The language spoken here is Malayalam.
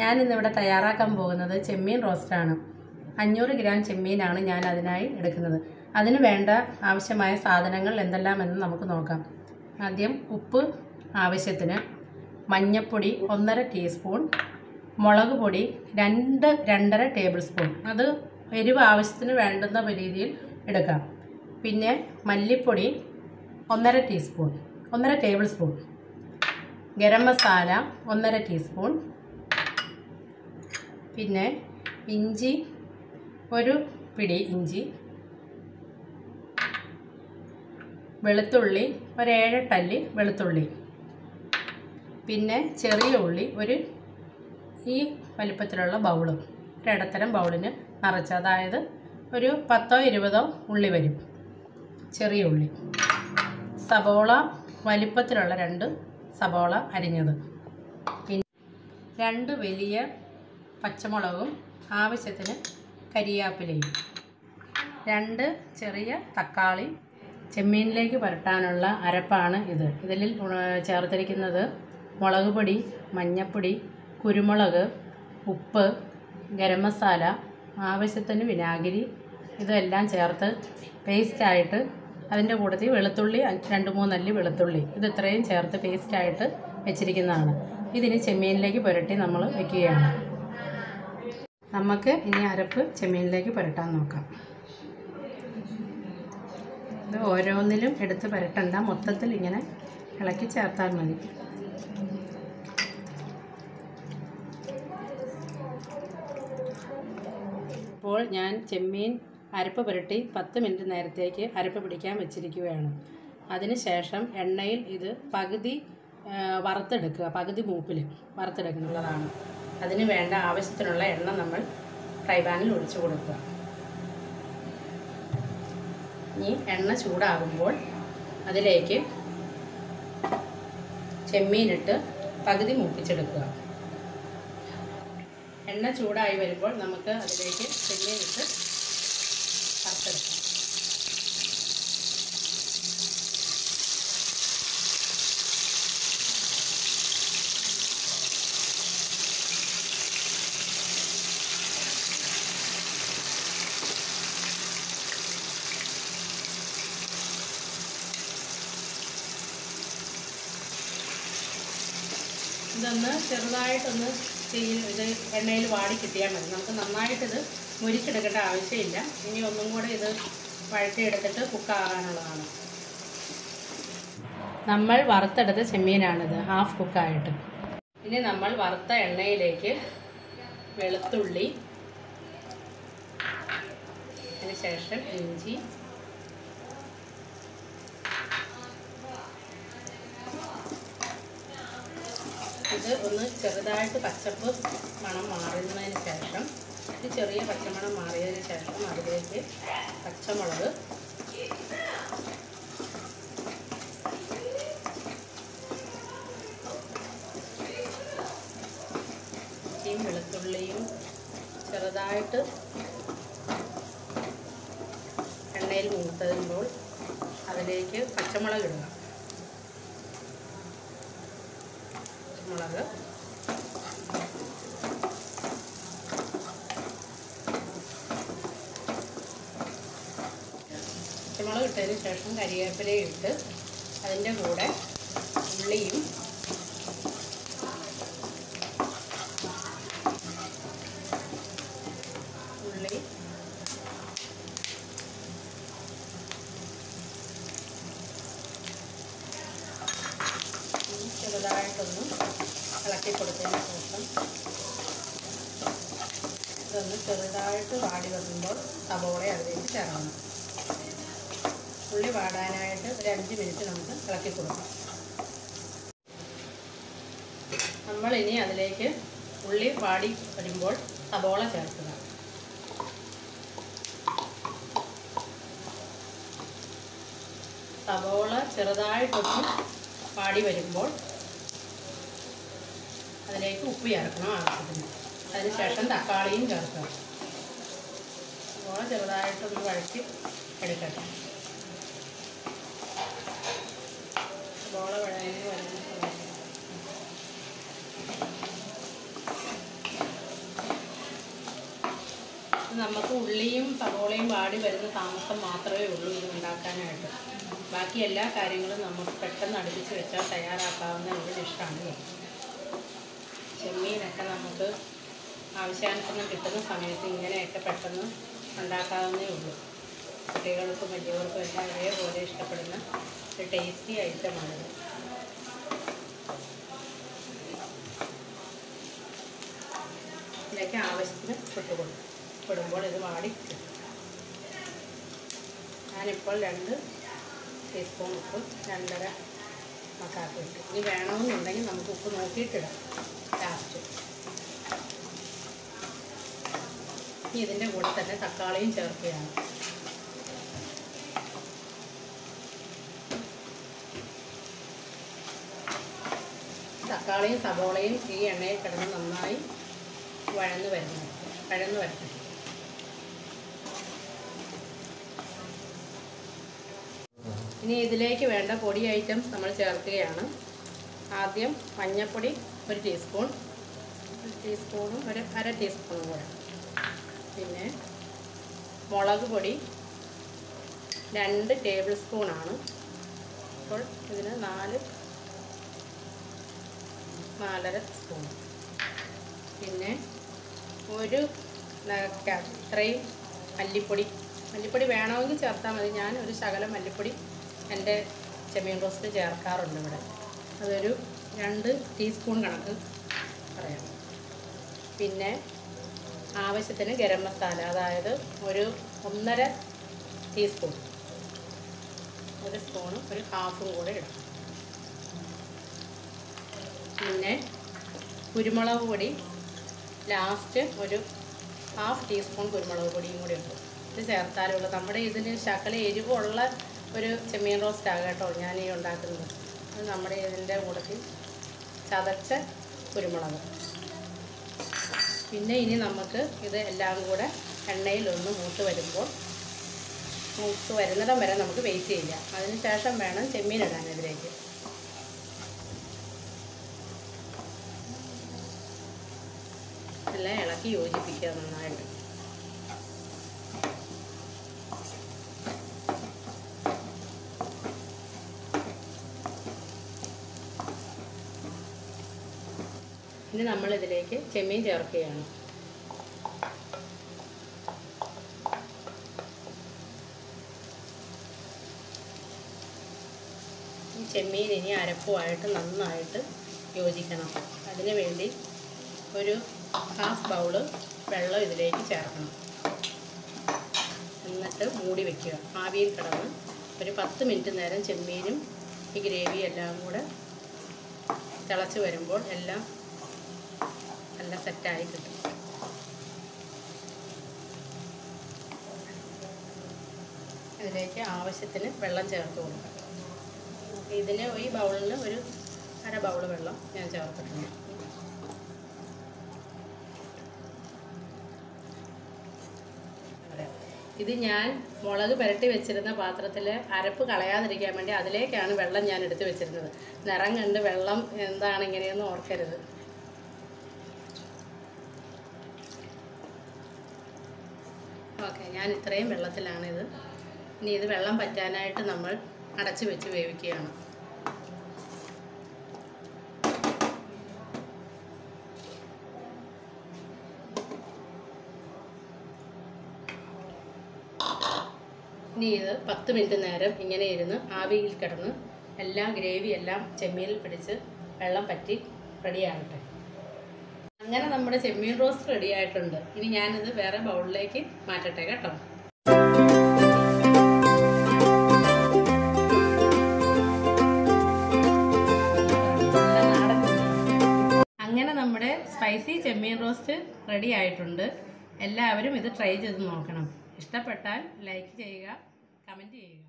ഞാനിന്നിവിടെ തയ്യാറാക്കാൻ പോകുന്നത് ചെമ്മീൻ റോസ്റ്റാണ് അഞ്ഞൂറ് ഗ്രാം ചെമ്മീനാണ് ഞാൻ അതിനായി എടുക്കുന്നത്. അതിന് വേണ്ട ആവശ്യമായ സാധനങ്ങൾ എന്തെല്ലാമെന്ന് നമുക്ക് നോക്കാം. ആദ്യം ഉപ്പ് ആവശ്യത്തിന് മഞ്ഞൾപ്പൊടി ഒന്നര ടീസ്പൂൺ മുളക് പൊടി രണ്ട് രണ്ടര ടേബിൾ സ്പൂൺ അത് എരിവ് ആവശ്യത്തിന് വേണ്ടുന്ന രീതിയിൽ എടുക്കാം. പിന്നെ മല്ലിപ്പൊടി ഒന്നര ടീസ്പൂൺ ഒന്നര ടേബിൾ സ്പൂൺ ഗരം മസാല ഒന്നര ടീസ്പൂൺ. പിന്നെ ഇഞ്ചി ഒരു പിടി ഇഞ്ചി. വെളുത്തുള്ളി ഒരു ഏഴെട്ടല്ലി വെളുത്തുള്ളി. പിന്നെ ചെറിയ ഉള്ളി ഒരു ഈ വലിപ്പത്തിലുള്ള ബൗൾ ഒരു ഇടത്തരം ബൗളിന് നിറച്ച് അതായത് ഒരു പത്തോ ഇരുപതോ ഉള്ളി വരും. ചെറിയ ഉള്ളി. സബോള വലിപ്പത്തിലുള്ള രണ്ട് സബോള അരിഞ്ഞത്. പിന്നെ രണ്ട് വലിയ പച്ചമുളകും ആവശ്യത്തിന് കരിയാപ്പിലയും. രണ്ട് ചെറിയ തക്കാളി ചെമ്മീനിലേക്ക് പുരട്ടാനുള്ള അരപ്പാണ് ഇത്. ഇതിൽ ചേർത്തിരിക്കുന്നത് മുളക് പൊടി മഞ്ഞൾപ്പൊടി കുരുമുളക് ഉപ്പ് ഗരം മസാല ആവശ്യത്തിന് വിനാഗിരി ഇതെല്ലാം ചേർത്ത് പേസ്റ്റായിട്ട് അതിന്റെ കൂട്ടത്തിൽ വെളുത്തുള്ളി രണ്ട് മൂന്നല്ലി വെളുത്തുള്ളി. ഇത് ഇത്രയും ചേർത്ത് പേസ്റ്റായിട്ട് വെച്ചിരിക്കുന്നതാണ്. ഇതിന് ചെമ്മീനിലേക്ക് പുരട്ടി നമ്മൾ വെക്കുകയാണ്. നമുക്ക് ഇനി അരപ്പ് ചെമ്മീനിലേക്ക് പുരട്ടാൻ നോക്കാം. ഇത് ഓരോന്നിലും എടുത്ത് പുരട്ടണ്ട. മൊത്തത്തിൽ ഇങ്ങനെ ഇളക്കി ചേർത്താൽ മതി. ഇപ്പോൾ ഞാൻ ചെമ്മീൻ അരപ്പ് പുരട്ടി പത്ത് മിനിറ്റ് നേരത്തേക്ക് അരപ്പ് പിടിക്കാൻ വെച്ചിരിക്കുകയാണ്. അതിനുശേഷം എണ്ണയിൽ ഇത് പകുതി വറുത്തെടുക്കുക. പകുതി മൂപ്പിൽ വറുത്തെടുക്കുന്നതാണ്. അതിന് വേണ്ട ആവശ്യത്തിനുള്ള എണ്ണ നമ്മൾ ഫ്രൈ പാനിൽ ഒഴിച്ചു കൊടുക്കുക. ഇനി എണ്ണ ചൂടാകുമ്പോൾ അതിലേക്ക് ചെമ്മീനിട്ട് പകുതി മൂപ്പിച്ചെടുക്കുക. എണ്ണ ചൂടായി വരുമ്പോൾ നമുക്ക് അതിലേക്ക് ചെമ്മീനിട്ട് ഇതൊന്ന് ചെറുതായിട്ടൊന്ന് തീ ഇത് എണ്ണയിൽ വാടി കിട്ടിയാൽ മതി. നമുക്ക് നന്നായിട്ടിത് മുരിച്ചെടുക്കേണ്ട ആവശ്യമില്ല. ഇനി ഒന്നും കൂടെ ഇത് വഴറ്റിയെടുത്തിട്ട് കുക്കാകാനുള്ളതാണ് നമ്മൾ വറുത്തെടുത്ത ചെമ്മീനാണിത് ഹാഫ് കുക്കായിട്ട് ഇനി നമ്മൾ വറുത്ത എണ്ണയിലേക്ക് വെളുത്തുള്ളി അതിനുശേഷം ഇഞ്ചി ഇത് ഒന്ന് ചെറുതായിട്ട് പച്ചപ്പ് മണം മാറുന്നതിന് ശേഷം ഇത് ചെറിയ പച്ചമണം മാറിയതിന് ശേഷം അതിലേക്ക് പച്ചമുളക്. ഇഞ്ചിയും വെളുത്തുള്ളിയും ചെറുതായിട്ട് എണ്ണയിൽ മൂത്തതുമ്പോൾ അതിലേക്ക് പച്ചമുളക് ഇടുക. പച്ചമുളക് ഇട്ടതിന് ശേഷം കരിവേപ്പിലയും ഇട്ട് അതിന്റെ കൂടെ ഉള്ളിയും ഉള്ളി ചെറുതായിട്ടൊന്ന് ഇളക്കി കൊടുത്തതിന് ശേഷം ഇതൊന്ന് ചെറുതായിട്ട് വാടി വരുമ്പോൾ സബോള അതിലേക്ക് ചേർക്കണം. ഉള്ളി വാടാനായിട്ട് ഒരു അഞ്ച് മിനിറ്റ് നമുക്ക് ഇളക്കി കൊടുക്കാം. നമ്മൾ ഇനി അതിലേക്ക് ഉള്ളി വാടി വരുമ്പോൾ സബോള ചേർക്കുക. സബോള ചെറുതായിട്ടൊന്ന് വാടി വരുമ്പോൾ അതിലേക്ക് ഉപ്പ് ചേർക്കണം ആവശ്യത്തിന്. അതിനുശേഷം തക്കാളിയും ചേർക്കുക. സബോള ചെറുതായിട്ടൊന്ന് വഴറ്റി എടുക്കട്ടെ. സവോള വഴങ്ങി വഴങ്ങി നമുക്ക് ഉള്ളിയും സവോളയും വാടി വരുന്ന താമസം മാത്രമേ ഉള്ളൂ ഇത് ഉണ്ടാക്കാനായിട്ട്. ബാക്കി എല്ലാ കാര്യങ്ങളും നമുക്ക് പെട്ടെന്ന് അടുപ്പിച്ച് വെച്ചാൽ തയ്യാറാക്കാവുന്ന ഒരു ഡിഷാണ് ചെമ്മീനൊക്കെ നമുക്ക് ആവശ്യാനുസരണം കിട്ടുന്ന സമയത്ത് ഇങ്ങനെയൊക്കെ പെട്ടെന്ന് ഉണ്ടാക്കാവുന്നേ ഉള്ളൂ. കുട്ടികൾക്കും വലിയവർക്കും എല്ലാം ഒരേപോലെ ഇഷ്ടപ്പെടുന്ന ഒരു ടേസ്റ്റി ഐറ്റമാണിത് ഇതിലേക്ക് ആവശ്യത്തിന് ഇട്ട് കൊടുക്കും ഇടുമ്പോൾ ഇത് വാടി ഞാനിപ്പോൾ രണ്ട് ടീസ്പൂൺ ഉപ്പ് രണ്ടര മക്കാക്കി ഇട്ടു. ഇനി വേണമെന്നുണ്ടെങ്കിൽ നമുക്ക് ഉപ്പ് നോക്കിയിട്ടിടാം ലാസ്റ്റ് ഇനി ഇതിന്റെ കൂടെ തന്നെ തക്കാളിയും ചേർക്കുകയാണ്. തക്കാളിയും സബോളയും ഈ എണ്ണയിൽ കിടന്ന് നന്നായി വഴന്ന് വരുന്നു വഴന്ന് വരുന്നു ഇനി ഇതിലേക്ക് വേണ്ട പൊടി ഐറ്റംസ് നമ്മൾ ചേർക്കുകയാണ്. ആദ്യം മഞ്ഞൾപ്പൊടി ഒരു ടീസ്പൂൺ ഒരു ടീസ്പൂണും ഒരു അര ടീസ്പൂണും കൂടെ. പിന്നെ മുളക് പൊടി രണ്ട് ടേബിൾ സ്പൂണാണ് അപ്പോൾ ഇതിന് നാല് നാലര സ്പൂൺ. പിന്നെ ഒരു നക ഇത്രയും മല്ലിപ്പൊടി. മല്ലിപ്പൊടി വേണമെങ്കിൽ ചേർത്താൽ മതി. ഞാൻ ഒരു ശകലം മല്ലിപ്പൊടി എന്റെ ചെമ്മീൻ റോസ്റ്റ് ചേർക്കാറുണ്ട് ഇവിടെ. അതൊരു രണ്ട് ടീസ്പൂൺ കണക്ക് പറയാം. പിന്നെ ആവശ്യത്തിന് ഗരം മസാല അതായത് ഒരു ഒന്നര ടീസ്പൂൺ. ഒരു സ്പൂണും ഒരു ഹാഫും കൂടെ ഇടാം. പിന്നെ കുരുമുളക് പൊടി ലാസ്റ്റ് ഒരു ഹാഫ് ടീസ്പൂൺ കുരുമുളക് പൊടിയും കൂടി ഉണ്ട് ഇത് ചേർത്താലുള്ളൂ നമ്മുടെ ഇതിന് ശകല എരിവുള്ള ഒരു ചെമ്മീൻ റോസ്റ്റ് ആകട്ടോ ഞാൻ ഈ ഉണ്ടാക്കുന്നത്. അത് നമ്മുടെ ഇതിന്റെ കൂടത്തിൽ ചതച്ച കുരുമുളക്. പിന്നെ ഇനി നമുക്ക് ഇത് എല്ലാം കൂടെ എണ്ണയിലൊന്ന് മൂത്ത് വരുമ്പോൾ മൂത്ത് വരുന്നിടം വരെ നമുക്ക് വെയിറ്റ് ചെയ്യാം. അതിന് ശേഷം വേണം ചെമ്മീൻ ഇടാൻ ഇതിലേക്ക്. എല്ലാം ഇളക്കി യോജിപ്പിക്കുക നന്നായിട്ട്. ഇനി നമ്മൾ ഇതിലേക്ക് ചെമ്മീൻ ചേർക്കുകയാണ്. ഈ ചെമ്മീൻ ഇനി അരപ്പുമായിട്ട് നന്നായിട്ട് യോജിക്കണം. അതിനു വേണ്ടി ഒരു ഹാഫ് ബൗൾ വെള്ളം ഇതിലേക്ക് ചേർക്കണം. എന്നിട്ട് മൂടി വെക്കുക. ആവിയിൽ കിടന്ന് ഒരു പത്ത് മിനിറ്റ് നേരം ചെമ്മീനും ഈ ഗ്രേവി എല്ലാം കൂടെ തിളച്ച് വരുമ്പോൾ എല്ലാം നല്ല സെറ്റായി കിട്ടും. ഇതിലേക്ക് ആവശ്യത്തിന് വെള്ളം ചേർത്ത് കൊടുക്കാം ഇതിന് ഈ ബൗളിൽ ഒരു അര ബൗൾ വെള്ളം ഞാൻ ചേർത്തിട്ടുണ്ട്. ഇത് ഞാൻ മുളക് പുരട്ടി വെച്ചിരുന്ന പാത്രത്തിൽ അരപ്പ് കളയാതിരിക്കാൻ വേണ്ടി അതിലേക്കാണ് വെള്ളം ഞാൻ എടുത്ത് വെച്ചിരുന്നത്. നിറം കണ്ട് വെള്ളം എന്താണ് ഇങ്ങനെയെന്ന് ഓർക്കരുത്. ഓക്കെ ഞാൻ ഇത്രയും വെള്ളത്തിലാണിത്. ഇനി ഇത് വെള്ളം പറ്റാനായിട്ട് നമ്മൾ അടച്ചു വെച്ച് വേവിക്കുകയാണ്. ഇനി ഇത് പത്ത് മിനിറ്റ് നേരം ഇങ്ങനെ ഇരുന്ന് ആവിയിൽ കിടന്ന് എല്ലാം ഗ്രേവി എല്ലാം ചെമ്മീനിൽ പിടിച്ച് വെള്ളം പറ്റി റെഡിയാകട്ടെ അങ്ങനെ നമ്മുടെ ചെമ്മീൻ റോസ്റ്റ് റെഡി ആയിട്ടുണ്ട്. ഇനി ഞാനിത് വേറെ ബൗളിലേക്ക് മാറ്റട്ടെ കേട്ടോ. അങ്ങനെ നമ്മുടെ സ്പൈസി ചെമ്മീൻ റോസ്റ്റ് റെഡി ആയിട്ടുണ്ട്. എല്ലാവരും ഇത് ട്രൈ ചെയ്ത് നോക്കണം. ഇഷ്ടപ്പെട്ടാൽ ലൈക്ക് ചെയ്യുക. കമന്റ് ചെയ്യുക